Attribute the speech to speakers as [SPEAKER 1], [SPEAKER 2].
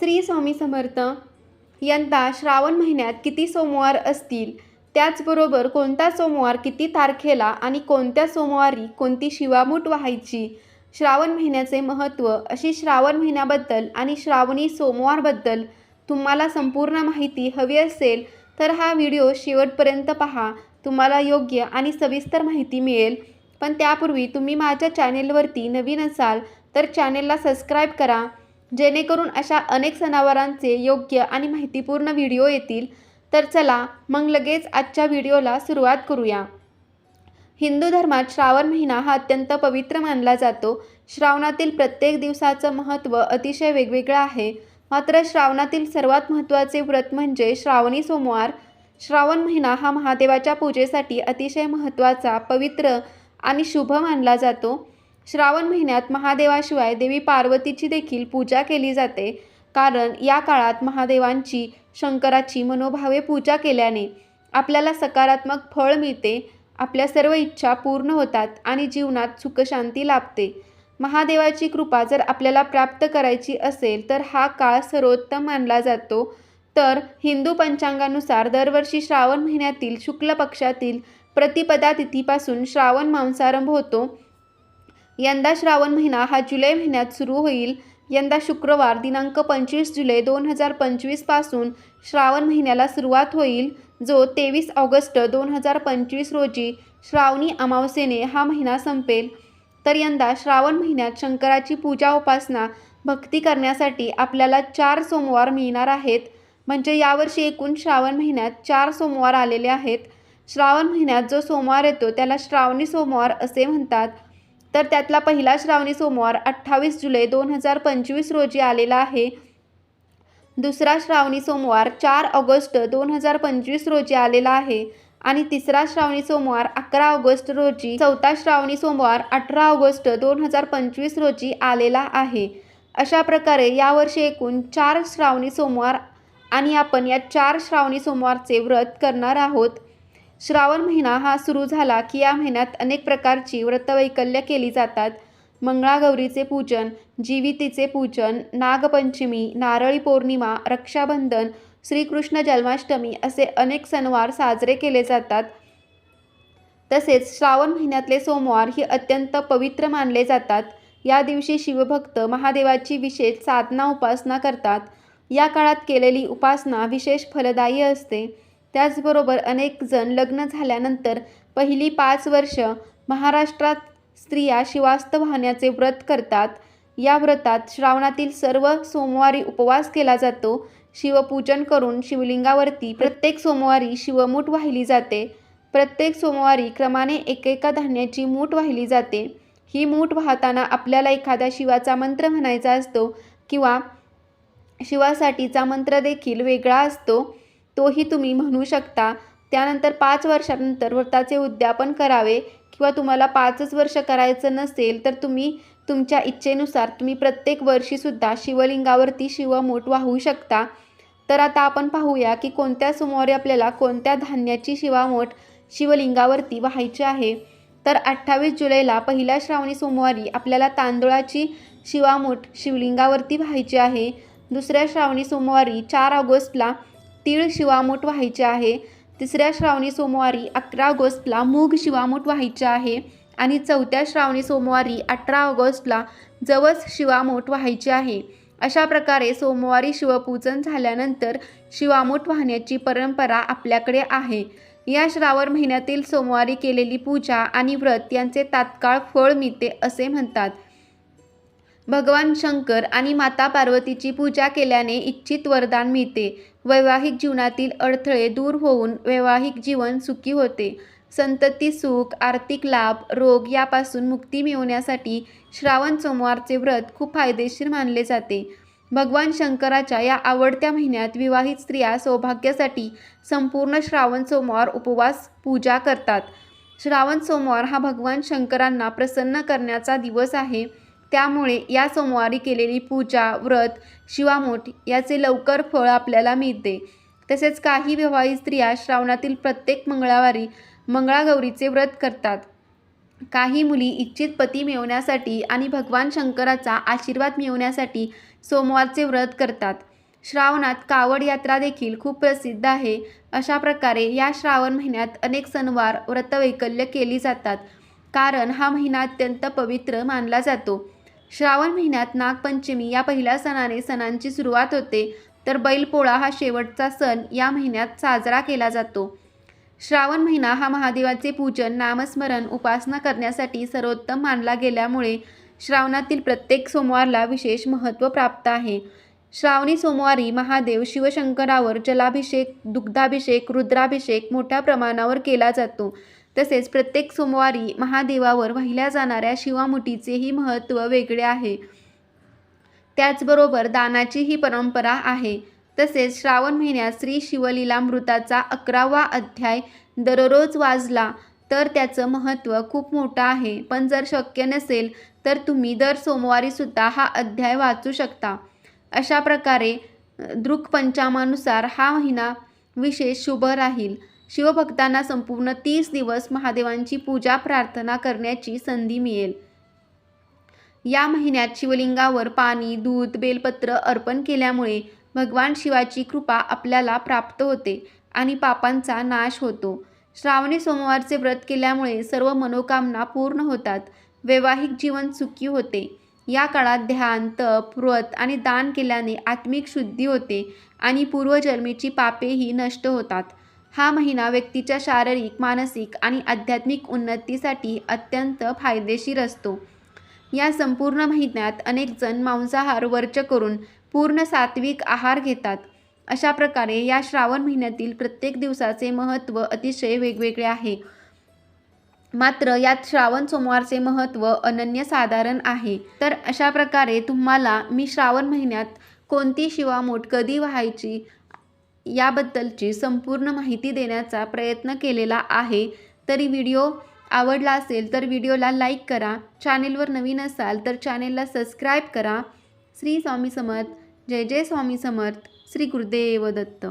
[SPEAKER 1] श्री स्वामी समर्थ यंदा श्रावण महिन्यात किती सोमवार असतील? त्याचबरोबर कोणता सोमवार किती तारखेला आणि कोणत्या सोमवारी कोणती शिवामूठ व्हायची? श्रावण महिन्याचे महत्त्व अशी श्रावण महिन्याबद्दल आणि श्रावणी सोमवारबद्दल तुम्हाला संपूर्ण माहिती हवी असेल तर हा व्हिडिओ शेवटपर्यंत पहा. तुम्हाला योग्य आणि सविस्तर माहिती मिळेल. पण त्यापूर्वी तुम्ही माझ्या चॅनेलवरती नवीन असाल तर चॅनेलला सबस्क्राईब करा. जेणेकरून अशा अनेक सणावारांचे योग्य आणि माहितीपूर्ण व्हिडिओ येतील. तर चला मग लगेच आजच्या व्हिडिओला सुरुवात करूया. हिंदू धर्मात श्रावण महिना हा अत्यंत पवित्र मानला जातो. श्रावणातील प्रत्येक दिवसाचं महत्त्व अतिशय वेगवेगळं आहे. मात्र श्रावणातील सर्वात महत्त्वाचे व्रत म्हणजे श्रावणी सोमवार. श्रावण महिना हा महादेवाच्या पूजेसाठी अतिशय महत्त्वाचा पवित्र आणि शुभ मानला जातो. श्रावण महिन्यात महादेवाशिवाय देवी पार्वतीची देखील पूजा केली जाते. कारण या काळात महादेवांची शंकराची मनोभावे पूजा केल्याने आपल्याला सकारात्मक फळ मिळते आपल्या सर्व इच्छा पूर्ण होतात आणि जीवनात सुखशांती लाभते. महादेवाची कृपा जर आपल्याला प्राप्त करायची असेल तर हा काळ सर्वोत्तम मानला जातो. तर हिंदू पंचांगानुसार दरवर्षी श्रावण महिन्यातील शुक्ल पक्षातील प्रतिपदा तिथीपासून श्रावण मांसारंभ होतो. यंदा श्रावण महिना हा जुलै महिन्यात सुरू होईल. यंदा शुक्रवार दिनांक पंचवीस जुलै दोन हजार पंचवीसपासून श्रावण महिन्याला सुरुवात होईल जो तेवीस ऑगस्ट दोन हजार पंचवीस रोजी श्रावणी अमावस्येने हा महिना संपेल. तर यंदा श्रावण महिन्यात शंकराची पूजा उपासना भक्ती करण्यासाठी आपल्याला चार सोमवार मिळणार आहेत. म्हणजे यावर्षी एकूण श्रावण महिन्यात चार सोमवार आलेले आहेत. श्रावण महिन्यात जो सोमवार येतो त्याला श्रावणी सोमवार असे म्हणतात. तर त्यातला पहिला श्रावणी सोमवार अठ्ठावीस जुलै दोन हजार पंचवीस रोजी आलेला आहे. दुसरा श्रावणी सोमवार चार ऑगस्ट दोन हजार पंचवीस रोजी आलेला आहे. आणि तिसरा श्रावणी सोमवार अकरा ऑगस्ट रोजी चौथा श्रावणी सोमवार अठरा ऑगस्ट दोन हजार पंचवीस रोजी आलेला आहे. अशा प्रकारे यावर्षी एकूण चार श्रावणी सोमवार आणि आपण या चार श्रावणी सोमवारचे व्रत करणार आहोत. श्रावण महिना हा सुरू झाला की या महिन्यात अनेक प्रकारची व्रतवैकल्य केली जातात. मंगळागौरीचे पूजन जीवितीचे पूजन नागपंचमी नारळी पौर्णिमा रक्षाबंधन श्रीकृष्ण जन्माष्टमी असे अनेक सणवार साजरे केले जातात. तसेच श्रावण महिन्यातले सोमवार ही अत्यंत पवित्र मानले जातात. या दिवशी शिवभक्त महादेवाची विशेष साधना उपासना करतात. या काळात केलेली उपासना विशेष फलदायी असते. त्याचबरोबर अनेक जण लग्न झाल्यानंतर पहिली पाच वर्ष महाराष्ट्रात स्त्रिया शिवास्त वाहण्याचे व्रत करतात. या व्रतात श्रावणातील सर्व सोमवारी उपवास केला जातो. शिवपूजन करून शिवलिंगावरती प्रत्येक सोमवारी शिवमूठ वाहिली जाते. प्रत्येक सोमवारी क्रमाने एकेका धान्याची मूठ वाहिली जाते. ही मूठ वाहताना आपल्याला एखाद्या शिवाचा मंत्र म्हणायचा असतो किंवा शिवासाठीचा मंत्र देखील वेगळा असतो. तोही तुम्ही म्हणू शकता. त्यानंतर पाच वर्षानंतर व्रताचे उद्यापन करावे किंवा तुम्हाला पाचच वर्ष करायचं नसेल तर तुम्ही तुमच्या इच्छेनुसार तुम्ही प्रत्येक वर्षीसुद्धा शिवलिंगावरती शिवमोठ वाहू शकता. तर आता आपण पाहूया की कोणत्या सोमवारी आपल्याला कोणत्या धान्याची शिवामोठ शिवलिंगावरती व्हायची आहे. तर अठ्ठावीस जुलैला पहिल्या श्रावणी सोमवारी आपल्याला तांदूळाची शिवामोठ शिवलिंगावरती व्हायची आहे. दुसऱ्या श्रावणी सोमवारी चार ऑगस्टला तीळ शिवामूठ व्हायचे आहे. तिसऱ्या श्रावणी सोमवारी अकरा ऑगस्टला मूग शिवामूठ व्हायचे आहे आणि चौथ्या श्रावणी सोमवारी अठरा ऑगस्टला जवस शिवामूठ व्हायचे आहे. अशा प्रकारे सोमवारी शिवपूजन झाल्यानंतर शिवामूठ वाहण्याची परंपरा आपल्याकडे आहे. या श्रावण महिन्यातील सोमवारी केलेली पूजा आणि व्रत यांचे तात्काळ फळ मिळते असे म्हणतात. भगवान शंकर आणि माता पार्वतीची पूजा केल्याने इच्छित वरदान मिळते. वैवाहिक जीवनातील अडथळे दूर होऊन वैवाहिक जीवन सुखी होते. संतती सुख आर्थिक लाभ रोग यापासून मुक्ती मिळवण्यासाठी श्रावण सोमवारचे व्रत खूप फायदेशीर मानले जाते. भगवान शंकराच्या या आवडत्या महिन्यात विवाहित स्त्रिया सौभाग्यासाठी संपूर्ण श्रावण सोमवार उपवास पूजा करतात. श्रावण सोमवार हा भगवान शंकरांना प्रसन्न करण्याचा दिवस आहे. त्यामुळे या सोमवारी केलेली पूजा व्रत शिवामोठ याचे लवकर फळ आपल्याला मिळते. तसेच काही विवाहित स्त्रिया श्रावणातील प्रत्येक मंगळवारी मंगळागौरीचे व्रत करतात. काही मुली इच्छित पती मिळवण्यासाठी आणि भगवान शंकराचा आशीर्वाद मिळवण्यासाठी सोमवारचे व्रत करतात. श्रावणात कावड यात्रा देखील खूप प्रसिद्ध आहे. अशा प्रकारे या श्रावण महिन्यात अनेक सणवार व्रतवैकल्य केली जातात. कारण हा महिना अत्यंत पवित्र मानला जातो. श्रावण महिन्यात नागपंचमी या पहिल्या सणाने सणांची सुरुवात होते. तर बैलपोळा हा शेवटचा सण या महिन्यात साजरा केला जातो. श्रावण महिना हा महादेवाचे पूजन नामस्मरण उपासना करण्यासाठी सर्वोत्तम मानला गेल्यामुळे श्रावणातील प्रत्येक सोमवारला विशेष महत्त्व प्राप्त आहे. श्रावणी सोमवारी महादेव शिवशंकरावर जलाभिषेक दुग्धाभिषेक रुद्राभिषेक मोठ्या प्रमाणावर केला जातो. तसेच प्रत्येक सोमवारी महादेवावर वाहिल्या जाणाऱ्या शिवामुठीचेही महत्त्व वेगळे आहे. त्याचबरोबर दानाची ही परंपरा आहे. तसेच श्रावण महिन्यात श्री शिवलीलामृताचा अकरावा अध्याय दररोज वाजला तर त्याचं महत्त्व खूप मोठं आहे. पण जर शक्य नसेल तर तुम्ही दर सोमवारीसुद्धा हा अध्याय वाचू शकता. अशा प्रकारे दृक्पंचामानुसार हा महिना विशेष शुभ राहील. शिवभक्तांना संपूर्ण तीस दिवस महादेवांची पूजा प्रार्थना करण्याची संधी मिळेल. या महिन्यात शिवलिंगावर पाणी दूध बेलपत्र अर्पण केल्यामुळे भगवान शिवाची कृपा आपल्याला प्राप्त होते आणि पापांचा नाश होतो. श्रावणी सोमवारचे व्रत केल्यामुळे सर्व मनोकामना पूर्ण होतात. वैवाहिक जीवन सुखी होते. या काळात ध्यान तप व्रत आणि दान केल्याने आत्मिक शुद्धी होते आणि पूर्वजन्मीची पापेही नष्ट होतात. हा महिना व्यक्तीच्या शारीरिक मानसिक आणि आध्यात्मिक उन्नतीसाठी अत्यंत फायदेशीर असतो. या संपूर्ण महिन्यात अनेक जण मांसाहार वर्च करून पूर्ण सात्विक आहार घेतात. अशा प्रकारे या श्रावण महिन्यातील प्रत्येक दिवसाचे महत्त्व अतिशय वेगवेगळे आहे. मात्र यात श्रावण सोमवारचे महत्त्व अनन्यसाधारण आहे. तर अशा प्रकारे तुम्हाला मी श्रावण महिन्यात कोणती शिवामोठ कधी व्हायची याबद्दलची संपूर्ण माहिती देण्याचा प्रयत्न केलेला आहे. तरी व्हिडिओ आवडला असेल तर व्हिडिओला लाईक करा. चॅनेलवर नवीन असाल तर चॅनेलला सबस्क्राईब करा. श्री स्वामी समर्थ. जय जय स्वामी समर्थ. श्री गुरुदेव दत्त.